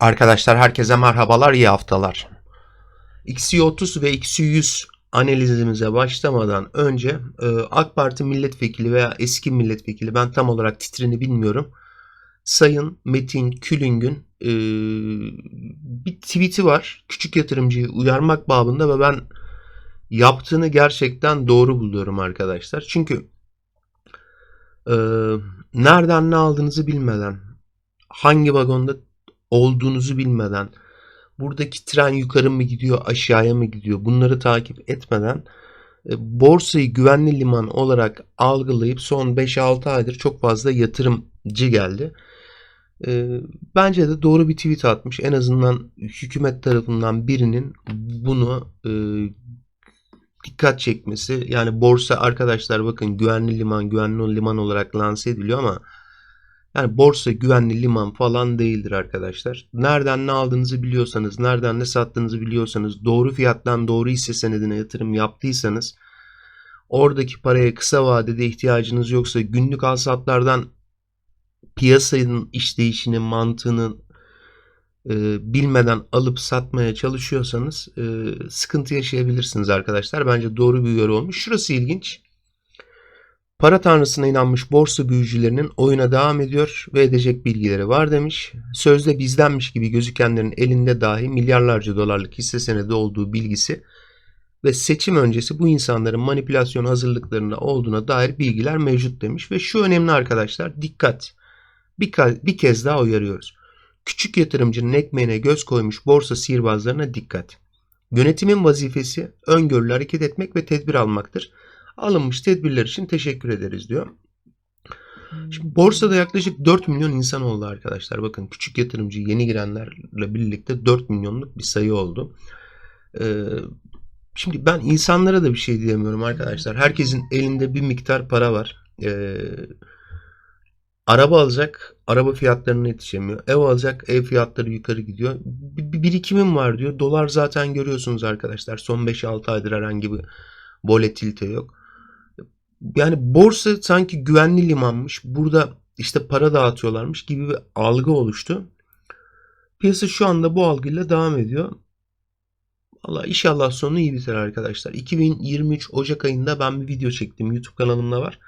Arkadaşlar herkese merhabalar, iyi haftalar. XC30 ve XC100 analizimize başlamadan önce e, AK Parti milletvekili veya eski milletvekili ben tam olarak titrini bilmiyorum. Sayın Metin Külüng'ün e, bir tweet'i var. Küçük yatırımcıyı uyarmak babında ve ben yaptığını gerçekten doğru buluyorum arkadaşlar. Çünkü e, nereden ne aldığınızı bilmeden, hangi vagonda olduğunuzu bilmeden, buradaki tren yukarı mı gidiyor, aşağıya mı gidiyor bunları takip etmeden e, borsayı güvenli liman olarak algılayıp son 5-6 aydır çok fazla yatırımcı geldi. E, Bence de doğru bir tweet atmış. En azından hükümet tarafından birinin bunu e, dikkat çekmesi. Yani borsa arkadaşlar bakın güvenli liman, güvenli liman olarak lanse ediliyor ama yani borsa güvenli liman falan değildir arkadaşlar. Nereden ne aldığınızı biliyorsanız, nereden ne sattığınızı biliyorsanız, doğru fiyattan doğru hisse senedine yatırım yaptıysanız, oradaki paraya kısa vadede ihtiyacınız yoksa günlük alsatlardan piyasanın işleyişini, mantığını e, bilmeden alıp satmaya çalışıyorsanız e, sıkıntı yaşayabilirsiniz arkadaşlar. Bence doğru bir uyarı olmuş. Şurası ilginç. Para tanrısına inanmış borsa büyücülerinin oyuna devam ediyor ve edecek bilgileri var demiş. Sözde bizdenmiş gibi gözükenlerin elinde dahi milyarlarca dolarlık hisse senedi olduğu bilgisi ve seçim öncesi bu insanların manipülasyon hazırlıklarına olduğuna dair bilgiler mevcut demiş. Ve şu önemli arkadaşlar dikkat bir, bir kez daha uyarıyoruz. Küçük yatırımcının ekmeğine göz koymuş borsa sihirbazlarına dikkat. Yönetimin vazifesi öngörülü hareket etmek ve tedbir almaktır alınmış tedbirler için teşekkür ederiz diyor. Şimdi borsada yaklaşık 4 milyon insan oldu arkadaşlar. Bakın küçük yatırımcı yeni girenlerle birlikte 4 milyonluk bir sayı oldu. Ee, şimdi ben insanlara da bir şey diyemiyorum arkadaşlar. Herkesin elinde bir miktar para var. Ee, araba alacak, araba fiyatlarına yetişemiyor. Ev alacak, ev fiyatları yukarı gidiyor. Bir, bir birikimim var diyor. Dolar zaten görüyorsunuz arkadaşlar. Son 5-6 aydır herhangi bir volatilite yok yani borsa sanki güvenli limanmış. Burada işte para dağıtıyorlarmış gibi bir algı oluştu. Piyasa şu anda bu algıyla devam ediyor. Allah inşallah sonu iyi biter arkadaşlar. 2023 Ocak ayında ben bir video çektim. YouTube kanalımda var.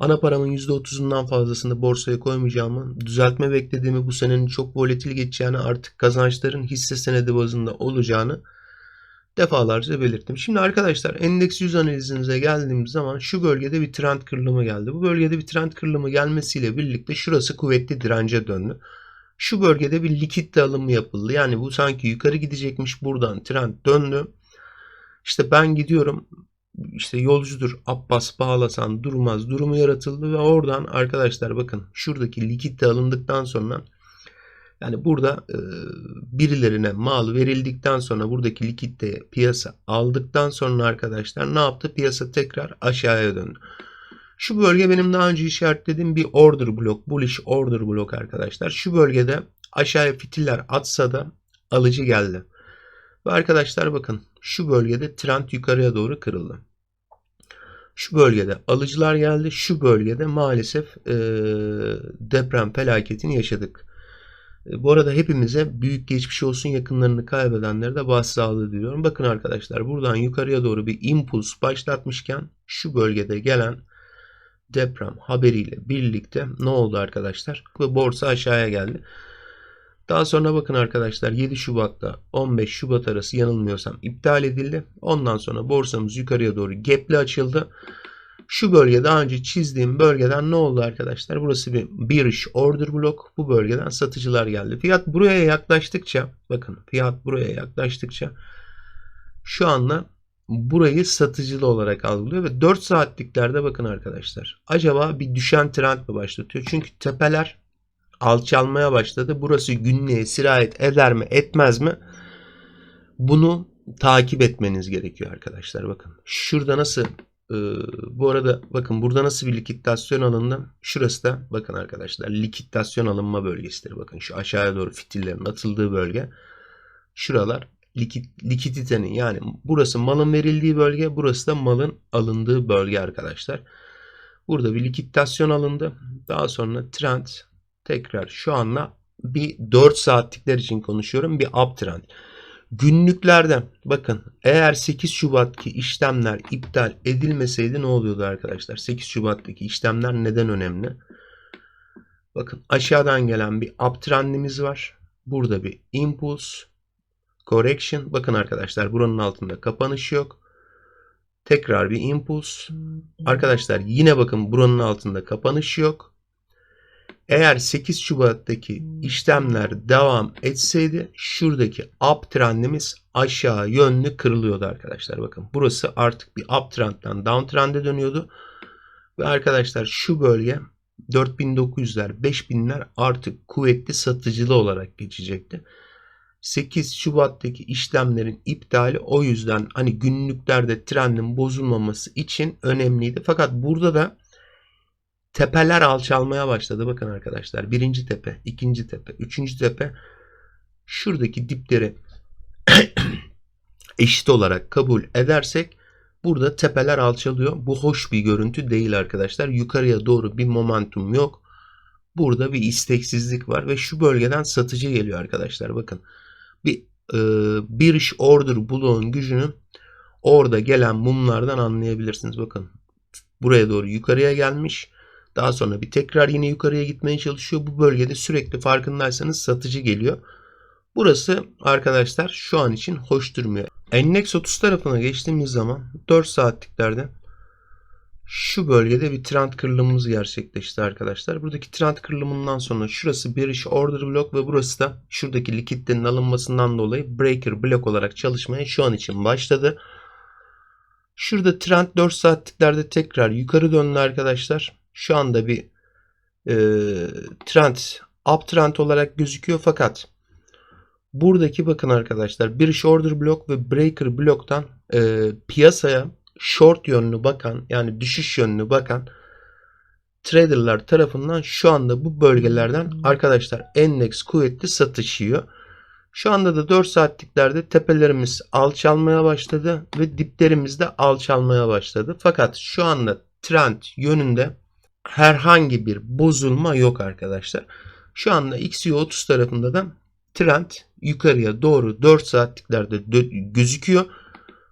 Ana paramın %30'undan fazlasını borsaya koymayacağımı, düzeltme beklediğimi bu senenin çok volatil geçeceğini, artık kazançların hisse senedi bazında olacağını defalarca belirttim. Şimdi arkadaşlar endeks 100 analizimize geldiğimiz zaman şu bölgede bir trend kırılımı geldi. Bu bölgede bir trend kırılımı gelmesiyle birlikte şurası kuvvetli dirence döndü. Şu bölgede bir likitte alımı yapıldı. Yani bu sanki yukarı gidecekmiş buradan trend döndü. İşte ben gidiyorum işte yolcudur Abbas bağlasan durmaz durumu yaratıldı ve oradan arkadaşlar bakın şuradaki likitte alındıktan sonra yani burada e, birilerine mal verildikten sonra buradaki likitte piyasa aldıktan sonra arkadaşlar ne yaptı? Piyasa tekrar aşağıya döndü. Şu bölge benim daha önce işaretlediğim bir order block, bullish order block arkadaşlar. Şu bölgede aşağıya fitiller atsa da alıcı geldi. Ve arkadaşlar bakın şu bölgede trend yukarıya doğru kırıldı. Şu bölgede alıcılar geldi. Şu bölgede maalesef e, deprem felaketini yaşadık. E, bu arada hepimize büyük geçmiş olsun yakınlarını kaybedenlere de başsağlığı diliyorum. Bakın arkadaşlar buradan yukarıya doğru bir impuls başlatmışken şu bölgede gelen deprem haberiyle birlikte ne oldu arkadaşlar? Ve borsa aşağıya geldi. Daha sonra bakın arkadaşlar 7 Şubat'ta 15 Şubat arası yanılmıyorsam iptal edildi. Ondan sonra borsamız yukarıya doğru gapli açıldı. Şu bölge daha önce çizdiğim bölgeden ne oldu arkadaşlar? Burası bir bearish order block. Bu bölgeden satıcılar geldi. Fiyat buraya yaklaştıkça bakın fiyat buraya yaklaştıkça şu anda burayı satıcılı olarak algılıyor ve 4 saatliklerde bakın arkadaşlar. Acaba bir düşen trend mi başlatıyor? Çünkü tepeler alçalmaya başladı. Burası günlüğe sirayet eder mi etmez mi? Bunu takip etmeniz gerekiyor arkadaşlar. Bakın şurada nasıl ee, bu arada bakın burada nasıl bir likidasyon alındı? Şurası da bakın arkadaşlar likidasyon alınma bölgesidir. Bakın şu aşağıya doğru fitillerin atıldığı bölge. Şuralar likit, likiditenin yani burası malın verildiği bölge. Burası da malın alındığı bölge arkadaşlar. Burada bir likidasyon alındı. Daha sonra trend tekrar şu anda bir 4 saatlikler için konuşuyorum. Bir uptrend. Günlüklerde bakın eğer 8 Şubat'taki işlemler iptal edilmeseydi ne oluyordu arkadaşlar? 8 Şubat'taki işlemler neden önemli? Bakın aşağıdan gelen bir uptrendimiz var. Burada bir impulse, correction. Bakın arkadaşlar buranın altında kapanış yok. Tekrar bir impulse. Arkadaşlar yine bakın buranın altında kapanış yok. Eğer 8 Şubat'taki işlemler devam etseydi şuradaki uptrendimiz aşağı yönlü kırılıyordu arkadaşlar. Bakın burası artık bir uptrendden downtrend'e dönüyordu. Ve arkadaşlar şu bölge 4900'ler 5000'ler artık kuvvetli satıcılı olarak geçecekti. 8 Şubat'taki işlemlerin iptali o yüzden hani günlüklerde trendin bozulmaması için önemliydi. Fakat burada da tepeler alçalmaya başladı. Bakın arkadaşlar birinci tepe, ikinci tepe, üçüncü tepe şuradaki dipleri eşit olarak kabul edersek burada tepeler alçalıyor. Bu hoş bir görüntü değil arkadaşlar. Yukarıya doğru bir momentum yok. Burada bir isteksizlik var ve şu bölgeden satıcı geliyor arkadaşlar. Bakın bir e, bir iş order bloğun gücünü orada gelen mumlardan anlayabilirsiniz. Bakın buraya doğru yukarıya gelmiş. Daha sonra bir tekrar yine yukarıya gitmeye çalışıyor. Bu bölgede sürekli farkındaysanız satıcı geliyor. Burası arkadaşlar şu an için hoş durmuyor. Endex 30 tarafına geçtiğimiz zaman 4 saatliklerde şu bölgede bir trend kırılımımız gerçekleşti arkadaşlar. Buradaki trend kırılımından sonra şurası iş order block ve burası da şuradaki likitlerin alınmasından dolayı breaker block olarak çalışmaya şu an için başladı. Şurada trend 4 saatliklerde tekrar yukarı döndü arkadaşlar. Şu anda bir e, trend uptrend olarak gözüküyor fakat buradaki bakın arkadaşlar bir order block ve breaker block'tan e, piyasaya short yönlü bakan yani düşüş yönlü bakan traderlar tarafından şu anda bu bölgelerden arkadaşlar endeks kuvvetli satış yiyor. Şu anda da 4 saatliklerde tepelerimiz alçalmaya başladı ve diplerimiz de alçalmaya başladı. Fakat şu anda trend yönünde herhangi bir bozulma yok arkadaşlar. Şu anda XU30 tarafında da trend yukarıya doğru 4 saatliklerde gözüküyor.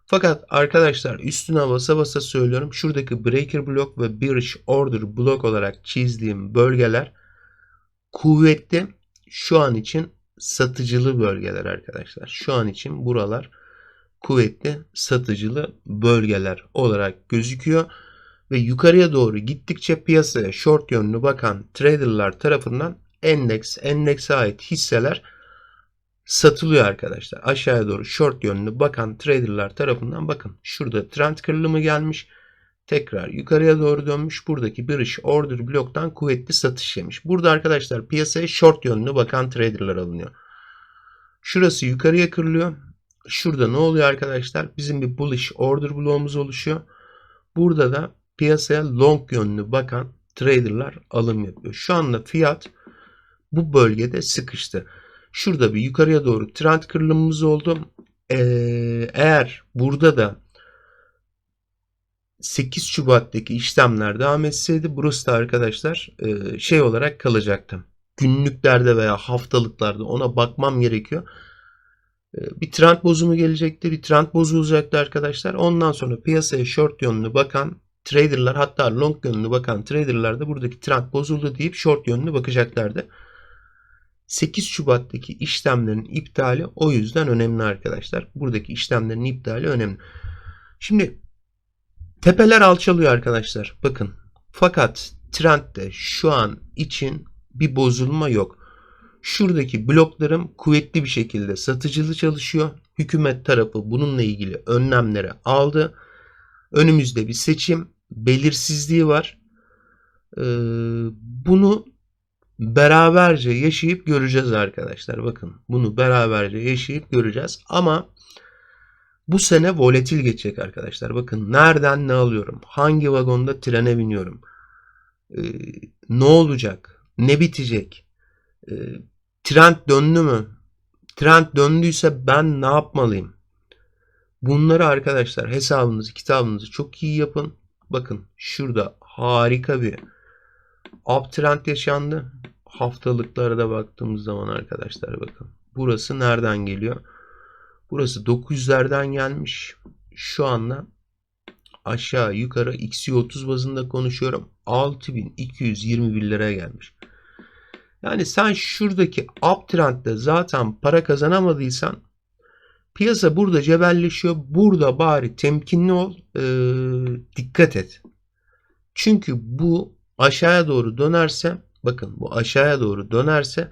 Fakat arkadaşlar üstüne basa basa söylüyorum. Şuradaki breaker block ve bearish order block olarak çizdiğim bölgeler kuvvetli şu an için satıcılı bölgeler arkadaşlar. Şu an için buralar kuvvetli satıcılı bölgeler olarak gözüküyor ve yukarıya doğru gittikçe piyasaya short yönlü bakan traderlar tarafından endeks, endekse ait hisseler satılıyor arkadaşlar. Aşağıya doğru short yönlü bakan traderlar tarafından bakın şurada trend kırılımı gelmiş. Tekrar yukarıya doğru dönmüş. Buradaki bir iş order bloktan kuvvetli satış yemiş. Burada arkadaşlar piyasaya short yönlü bakan traderlar alınıyor. Şurası yukarıya kırılıyor. Şurada ne oluyor arkadaşlar? Bizim bir bullish order bloğumuz oluşuyor. Burada da piyasaya long yönlü bakan traderlar alım yapıyor. Şu anda fiyat bu bölgede sıkıştı. Şurada bir yukarıya doğru trend kırılımımız oldu. Ee, eğer burada da 8 Şubat'taki işlemler devam etseydi burası da arkadaşlar e, şey olarak kalacaktı. Günlüklerde veya haftalıklarda ona bakmam gerekiyor. E, bir trend bozumu gelecekti. Bir trend bozulacaktı arkadaşlar. Ondan sonra piyasaya short yönlü bakan traderlar hatta long yönlü bakan traderlar da buradaki trend bozuldu deyip short yönlü bakacaklardı. 8 Şubat'taki işlemlerin iptali o yüzden önemli arkadaşlar. Buradaki işlemlerin iptali önemli. Şimdi tepeler alçalıyor arkadaşlar. Bakın. Fakat trendde şu an için bir bozulma yok. Şuradaki bloklarım kuvvetli bir şekilde satıcılı çalışıyor. Hükümet tarafı bununla ilgili önlemleri aldı. Önümüzde bir seçim belirsizliği var. Ee, bunu beraberce yaşayıp göreceğiz arkadaşlar. Bakın bunu beraberce yaşayıp göreceğiz. Ama bu sene volatil geçecek arkadaşlar. Bakın nereden ne alıyorum? Hangi vagonda trene biniyorum? Ee, ne olacak? Ne bitecek? Ee, trend döndü mü? Trend döndüyse ben ne yapmalıyım? Bunları arkadaşlar hesabınızı kitabınızı çok iyi yapın. Bakın şurada harika bir uptrend yaşandı. haftalıklara da baktığımız zaman arkadaşlar bakın. Burası nereden geliyor? Burası 900'lerden gelmiş. Şu anda aşağı yukarı XY30 bazında konuşuyorum. 6221 liraya gelmiş. Yani sen şuradaki uptrendde zaten para kazanamadıysan piyasa burada cebelleşiyor. Burada bari temkinli ol. ee, dikkat et. Çünkü bu aşağıya doğru dönerse bakın bu aşağıya doğru dönerse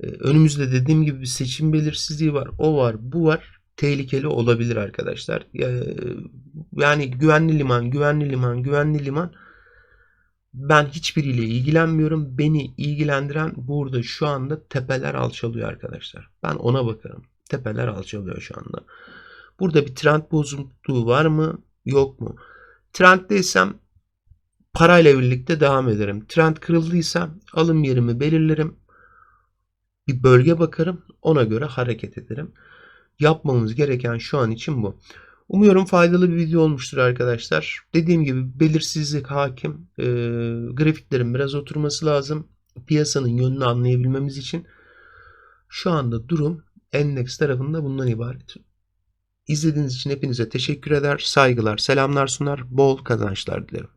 e, önümüzde dediğim gibi bir seçim belirsizliği var. O var, bu var. Tehlikeli olabilir arkadaşlar. E, Yani güvenli liman, güvenli liman, güvenli liman. Ben hiçbiriyle ilgilenmiyorum. Beni ilgilendiren burada şu anda tepeler alçalıyor arkadaşlar. Ben ona bakarım. Tepeler alçalıyor şu anda. Burada bir trend bozukluğu var mı? Yok mu? Trenddeysem parayla birlikte devam ederim. Trend kırıldıysa alım yerimi belirlerim. Bir bölge bakarım. Ona göre hareket ederim. Yapmamız gereken şu an için bu. Umuyorum faydalı bir video olmuştur arkadaşlar. Dediğim gibi belirsizlik hakim. Ee, grafiklerin biraz oturması lazım. Piyasanın yönünü anlayabilmemiz için. Şu anda durum endeks tarafında bundan ibaret. İzlediğiniz için hepinize teşekkür eder. Saygılar, selamlar sunar. Bol kazançlar dilerim.